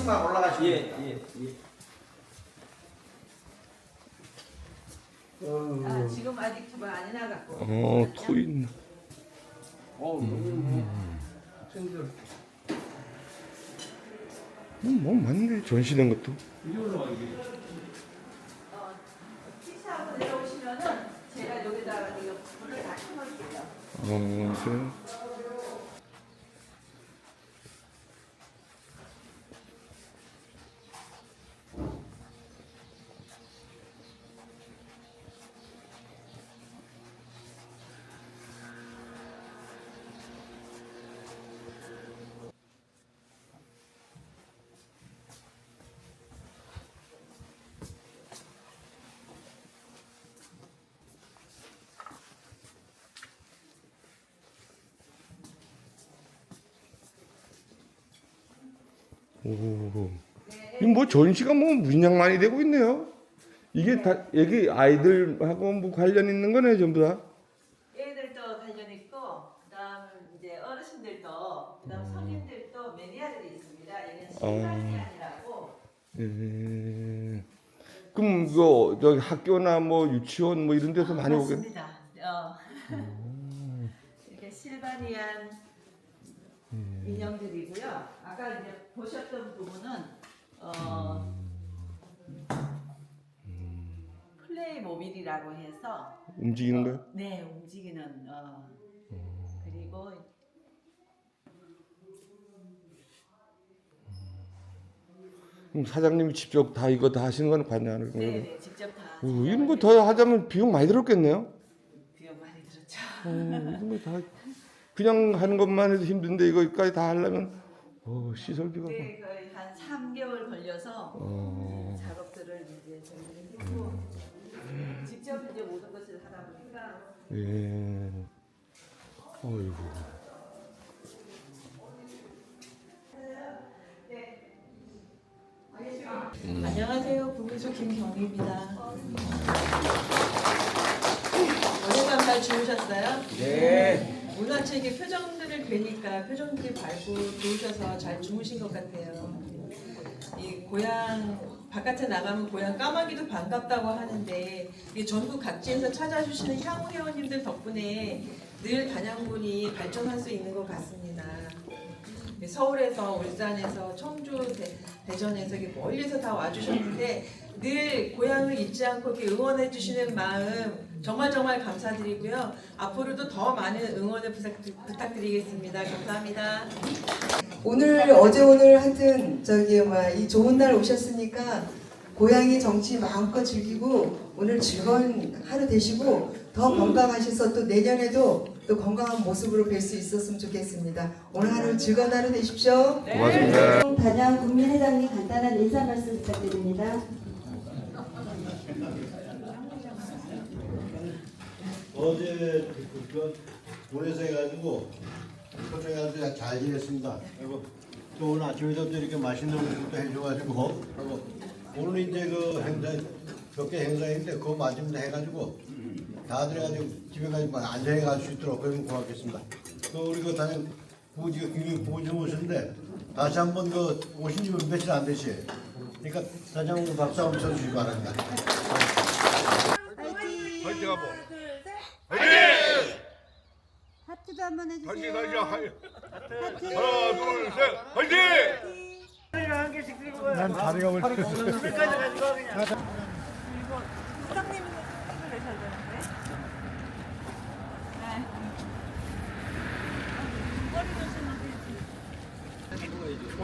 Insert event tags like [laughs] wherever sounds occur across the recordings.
2층만 올라가시면 예, 됩니다. 예, 예. 아, 지금 아직 집안 안 해나갔고. 어, 토 있네. 어, 음. 학생들 음, 뭐 맞네. 전시된 것도. 어, 키스하고 내려오시면은 제가 여기다가 이거 불을 다 켜놓을게요. 어, 그래. 오. 이뭐 전시가 뭐 문양 많이 되고 있네요. 이게 다 여기 아이들하고 뭐 관련 있는 거네 전부 다. 애들도 관련 있고, 그다음 이제 어르신들도, 그다음 성인들도 매니아들이 있습니다. 얘는 실바니안이라고. 예. 그럼 이거 저기 학교나 뭐 유치원 뭐 이런 데서 많이 오겠네. 맞습니다. 어. [laughs] 이렇게 실바니안 인형들이고요. 아까 이제 보셨던 부분은 어, 플레이 모빌이라고 해서 움직이는 거요? 네 움직이는 어, 그리고 그럼 사장님이 직접 다 이거 다 하시는 건 관여 하는 거예요? 네 네 직접 다 오, 이런 거더 하자면 비용 많이 들었겠네요. 비용 많이 들었죠. 어, 이런 거 다 그냥 하는 것만 해도 힘든데 이거까지 다 하려면 어, 시설비가 뭐. 네 거의 한 3개월 걸려서 어. 작업들을 이제 저희들이 했고 직접 이제 모든 것을 하다 보니까 예. 어이구. 안녕하세요. 부부조 김경희입니다. 어젯밤 잘 주무셨어요? 네. 이렇게 표정들을 뵈니까 표정들이 밝고 좋으셔서 잘 주무신 것 같아요. 이 고향 바깥에 나가면 고향 까마귀도 반갑다고 하는데 이 전국 각지에서 찾아주시는 향후 회원님들 덕분에 늘 단양군이 발전할 수 있는 것 같습니다. 서울에서 울산에서 청주 대, 대전에서 이렇게 멀리서 다 와주셨는데 늘 고향을 잊지 않고 이렇게 응원해 주시는 마음 정말 정말 감사드리고요. 앞으로도 더 많은 응원을 부탁, 부탁드리겠습니다. 감사합니다. 오늘 어제 오늘 하여튼 저기 뭐야 이 좋은 날 오셨으니까 고향의 정치 마음껏 즐기고 오늘 즐거운 하루 되시고 더 건강하셔서 또 내년에도 또 건강한 모습으로 뵐 수 있었으면 좋겠습니다. 오늘 하루 즐거운 하루 되십시오. 고맙습니다. 단양 국민회장님 간단한 인사 말씀 부탁드립니다. 어제 그 보내서 해가지고 초청해가지고 잘 지냈습니다. 그리고 또 오늘 아침에도 또 이렇게 맛있는 음식도 해줘가지고 그리고 오늘 이제 그 행사 몇 개 행사인데 그거 마침내 해가지고 다들 해가지고 집에 가지고 안전히 갈 수 있도록 그러면 고맙겠습니다. 또 우리 그 단연 부지 굉장히 보고 좀 오셨는데 다시 한번 그 오신 지 며칠 안 되시. 그러니까 다시 한번 박수 한번 쳐주시기 바랍니다. 화이팅 하고. 하트도 한번 해주세요. 화이팅 화이팅 화이팅. 하트. 하나 둘 셋. 화이팅!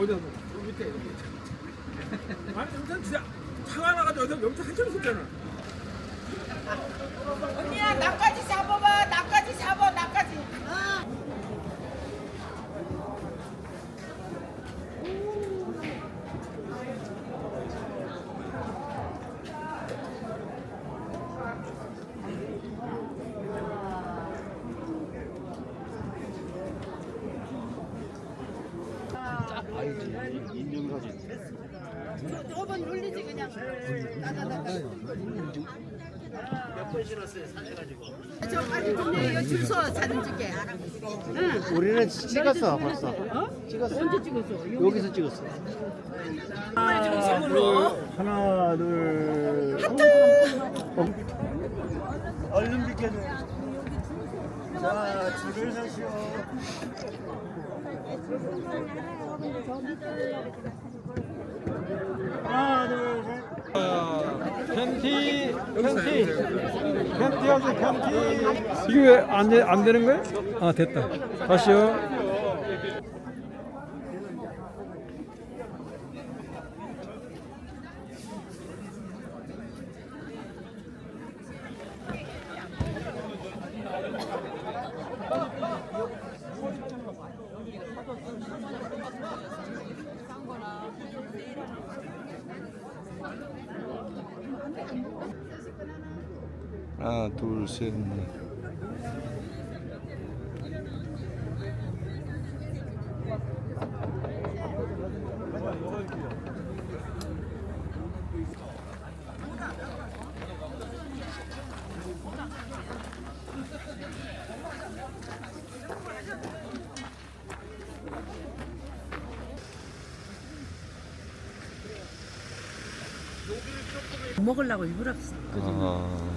어디다 놓 밑에 여기. 아니 영상 진짜 차가 나가지고 영상 한참 있었잖아. 언니야 나까지 잡아봐. 나까지 잡아. 나까지. 저번 올리지 그냥. 나가 나가. 우리는 찍었어 벌써. 찍었어. 언제 찍었어? 여기서 찍었어. 하나, 둘. 하트. 얼른 비켜줘. 자, 줄을 서시오. 하나, 둘, 셋. 팬티, 팬티 하세요, 팬티. 이게 왜 안 안 되는 거예요? 아 됐다. 다시요. 하나, 둘, 셋, 넷. 먹으려고 일부러 샀 아,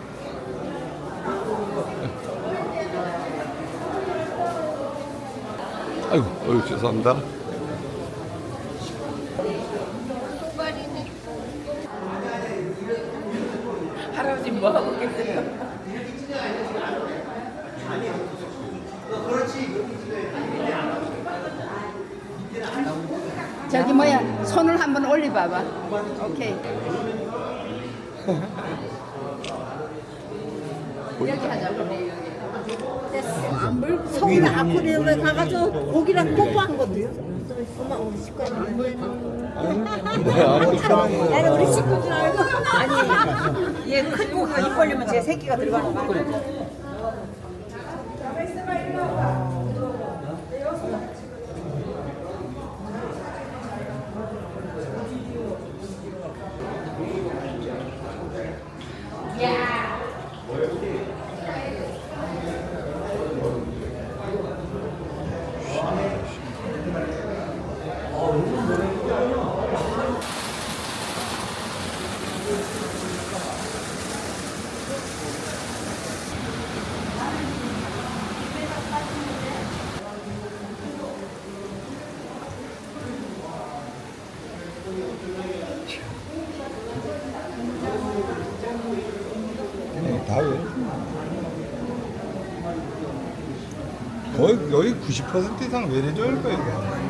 아이고, 어이, 죄송합니다. 할아버지 뭐 하고 계세요? 저기 뭐야 손을 한번 올려봐봐. 오케이. 여기 하자 우리 여기. 서울 아쿠리움에 가가지고 고기랑 뽀뽀한 거도요. 엄마 우리 식구 나는 우리 식구인 줄 알고. 아니 얘 큰 고기가 입 벌리면 제 새끼가 들어가는 거 네, 다 왜? 거의 여기 90% 이상 외래종일 거예요.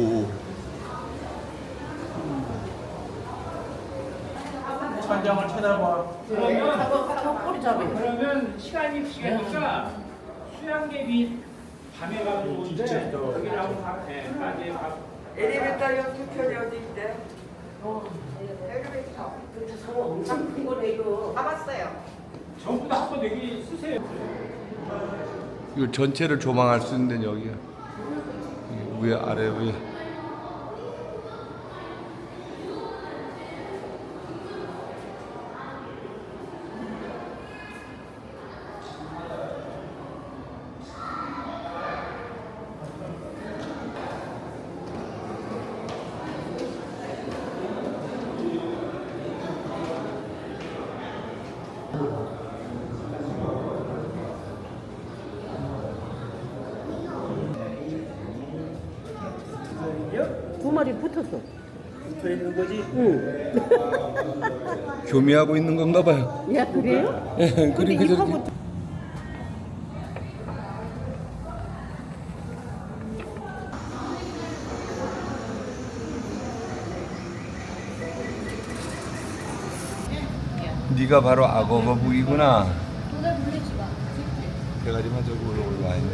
오. 천장을 쳐다봐. 그러면 시간이 시간이니까 수양객이 밤에 가고 오는데 한번 가. 네, 낮에 가고. 엘리베이터 여기 편이 어디 있대? 전부 다 한번 여기 쓰세요. 이거 전체를 조망할 수 있는 데는 여기야. 여기 위에 아래 위에. 두 마리 붙었어. [laughs] 교미하고 있는 건가 봐요. 야 그래요? 그러니까 근데 저렇게. 입하고 네가 바로 악어 거북이구나. 대가리만 저기 올라와 있네.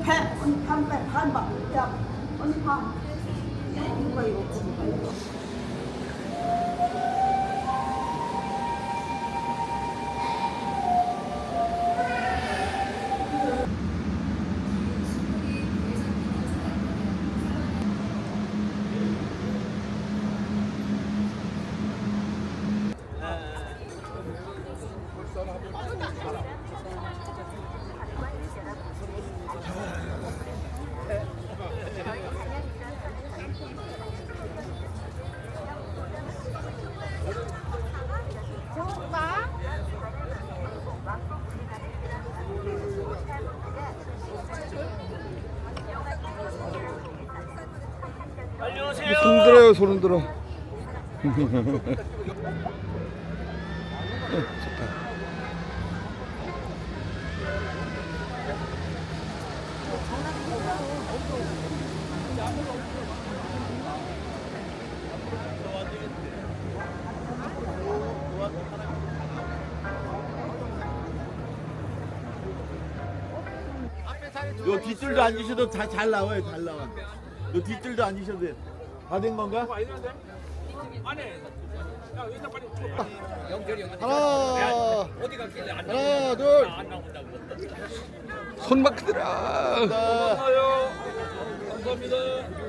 패, 언니 판 빼, 판 봐. 야, 언니 판. 야, 이거 이 거. 손 들어요, 손 들어. 요 뒷줄도 앉으셔도 다 잘 나와요, 잘 나와. 요 뒷줄도 앉으셔도 돼. 다 된 건가? 빨리 쳐. 하나, 하나, 둘, 손막 들어. 셋. 감사합니다. 감사합니다.